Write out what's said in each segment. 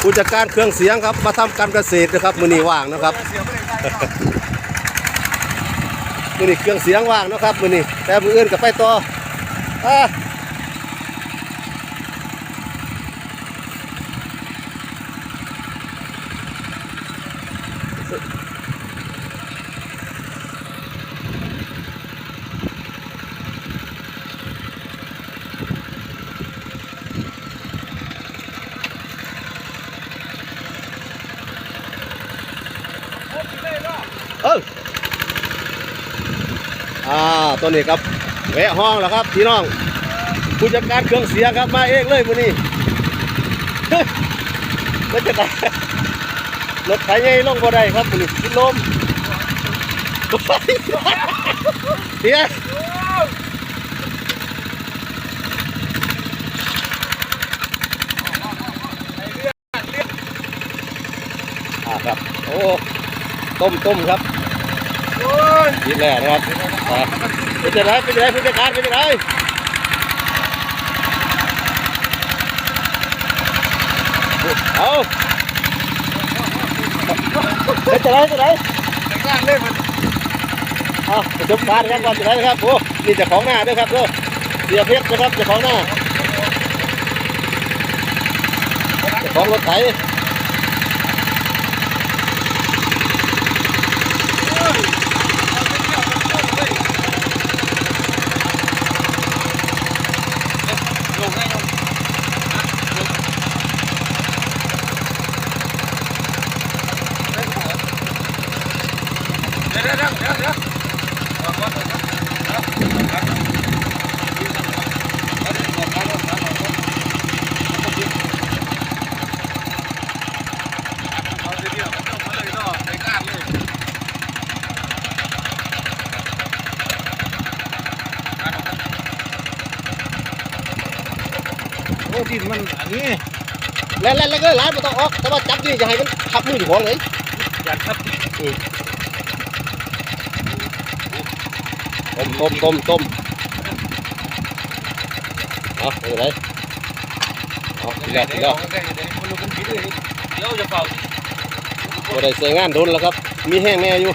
ผู้จัดการเครื่องเสียงครับ มาทำการเกษตรนะครับ มือนี่ว่างนะครับ มือนี่เครื่องเสียงว่างนะครับ มือนี่แต่มืออื่นกับไปต่ออ่า ตัวนี้ครับแวะห้องแล้วครับพี่น้องผู้จัดการเครื่องเสียงครับมาเองเลยมือนี้เฮ้ยรถจะได้รถไถใหญ่ลงบ่ได้ครับมือนี้กินลมเฮียอ่าครับ โอ้ ต้มต้มครับนี่แหละนะครับอะ เป็นจะไรเป็นจะไรผู้จัดการเป็นไรเอาเป็นจะไรเป็นจะไรเอาประจบการครับก่อนจะไรนะครับโอ้นี่จะของหน้าด้วยครับเด้อเสียเพชรนะครับจะของหน้าจะของรถไถ แล้วแล้วแล้วก็ร้านไม่ต้องออก แต่ว่าจับนี่อย่าให้มันขับมืออยู่ของเลยอยาขับต้มต้มต้มต้มเอาไปเลยเอาทีแล้วทีแล้วเดี๋ยวจะเป่าบ่ได้ใส่งานโดนแล้วครับ มีแห้งแน่อยู่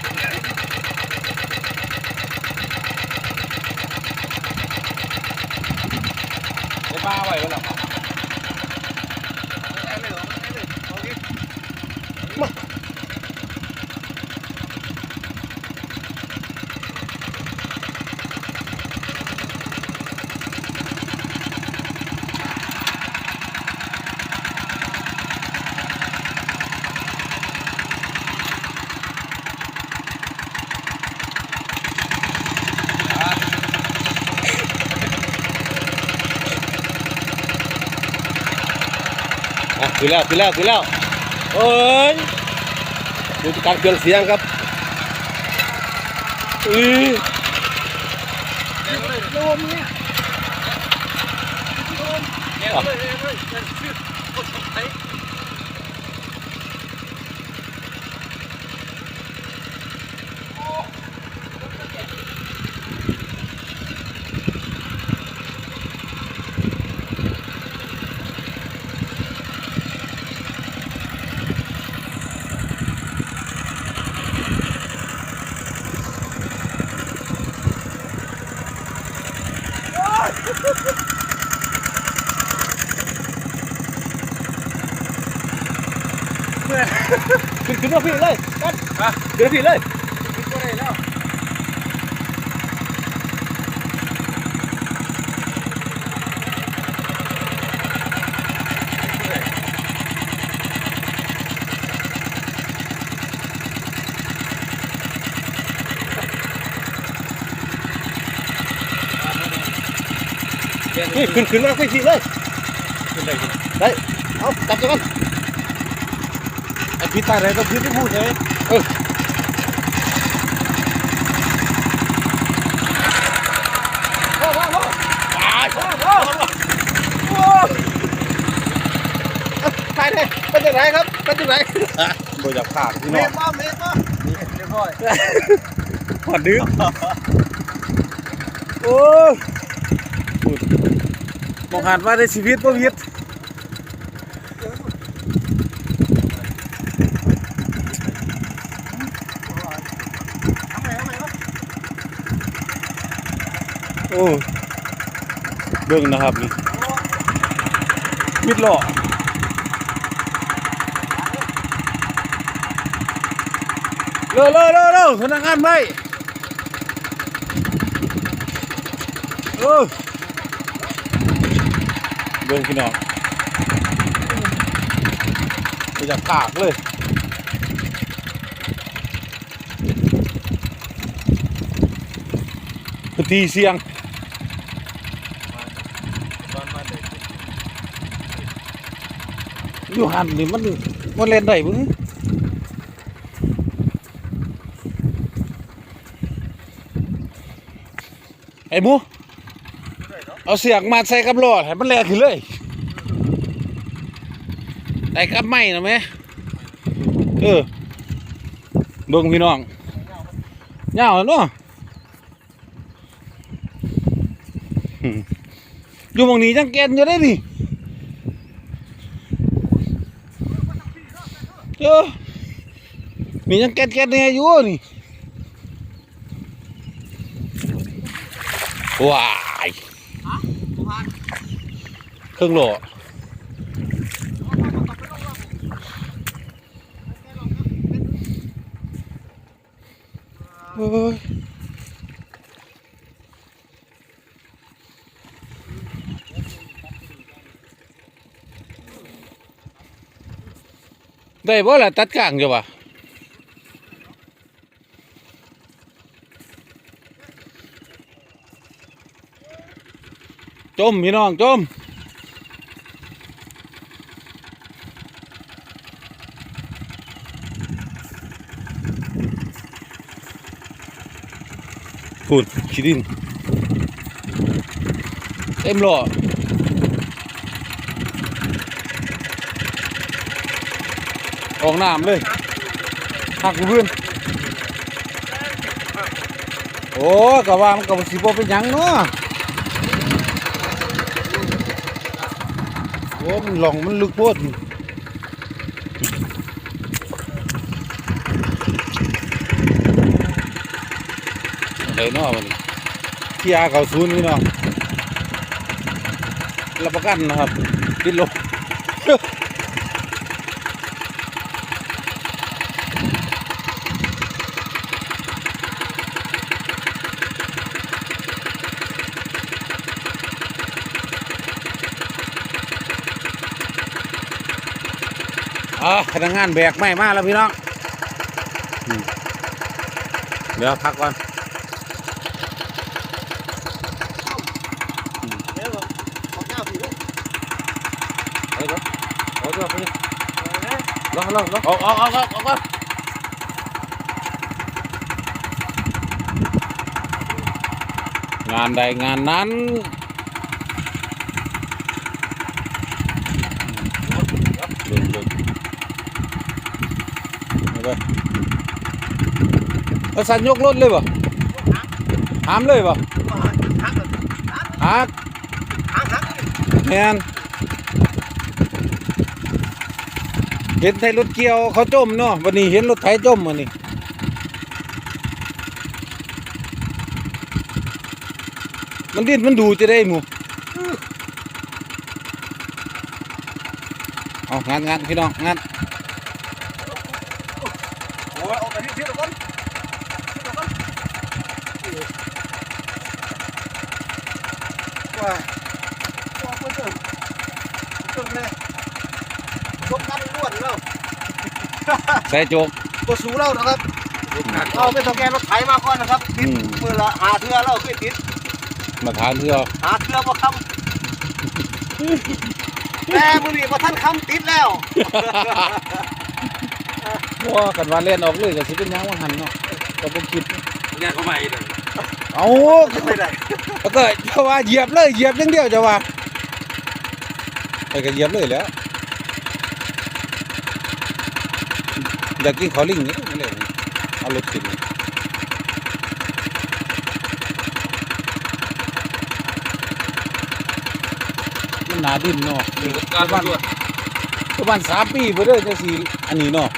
ไปบ้าไว้แล้วล่ะอ่ะคือแล้วคือแล้วคือแล้วเอ้ยดูการเครื่องเสียงครับอือโดมเนี่ยเนี่ยเลยเลยชื่อคนไทย ขึ้นขึ้นมาพี่เลยกันขึ้นมาพี่เลย นี่ขึ้นขึ้นมาพี่เลยขึ้นได้ขึ้นได้เอาจับจังกันไอ้พี่ตายอะไรก็พี่ที่พูดเลยพ่อพ่อพ่อตายพ่อพ่อโอ้ตายเลยเป็นยังไงครับเป็นยังไงโดยจากขาดพี่เมน้องฆมาเมฆมาเรียบร้อยผ่อนดึงโอ้ บอกหาดว่าได้ชีวิตบ่วิทโอ้เบิ่งนะครับนี่มิดหล่อเร็วเร็วเร็วเร็วพนักานไม่เออ เบิ่งพี่น้องไปจากปากเลยพื้นที่เสี่ยงอยู่หันนี่มันมันเล่นได้บุ้งไอ้หมู เอาเสียงมาใส่กับล้อให้มันแล่ขึ้นเลยได้กับไม้นะแม่เออเบิ่งพี่น้องยาวเนาะอืมอยู่หมองนี้จังแกนอยู่ได้นี่เออมียังแก๊สแก๊สเนี่ยอยู่นี่ว้า เครื่องโหลโอ้ยได้บ่ล่ะตัดกลางอยู่วะจมพี่น้องจม พูดขี้ดิน เต็มล้อออกน้ำเลยหักเพื่อนโอ้กะว่ามันกับสิบเป็นหยังเนาะโอ้มันหลงมันลึกโพด อะไรเนาะมันที่อาเขาศูนย์นี่เนาะรับประกันนะครับติดลมอ่าพนักงานแบกไม่มาแล้วพี่น้อง เดี๋ยวพักก่อน เดี๋ยวผมเอาหน้าพี่ลูก เอาเดี๋ยว เอาเดี๋ยวไปรอรอรอออกออกออกออกออก เห็นไทยรถเกี่ยวเขาจมเนาะวันนี้เห็นรถไถจมวันนี้มันดิ้นมันดูจะได้หมูเอางานงานพี่น้องงานโอ้ยเอาไปที่ที่ละคนว่าว่าเพื่อนเพื่อนเพื่อนเลย พวกนั้นล้วนแล้วใส่โจกก็สู้แล้วนะครับเอาไปทำแกนรถไถมาก่อนนะครับอืมมือละหาเทือแล้วเคยติดมาทานเพื่อหาเทือมาคำแต่มือนี้มาท่านคำติดแล้วว่ากันว่าเล่นออกเลยก็สิเป็นหยังว่าหันเนาะก็เป็นคิดเนี่ยเขาใหม่เลยเอาไม่ได้แล้วก็จะว่าเหยียบเลยเหยียบอย่างเดียวจะว่าไปก็เหยียบเลยแหล้ว อยากกินขอลิงนี่ไม่เลยเอารถขึ้นมันหนาดินเนาะการบ้านด้วยประมาณสามปีไปเลยจะสีอันนี้เนาะ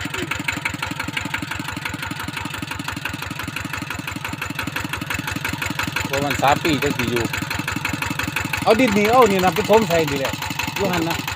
โอ้ประมาณสามปีจังสิอยู่ เอาดินนี่เอานี่นะไปถมใส่ดีแหละอยูหันนะไอ้ถึงว่าอย่างยาละ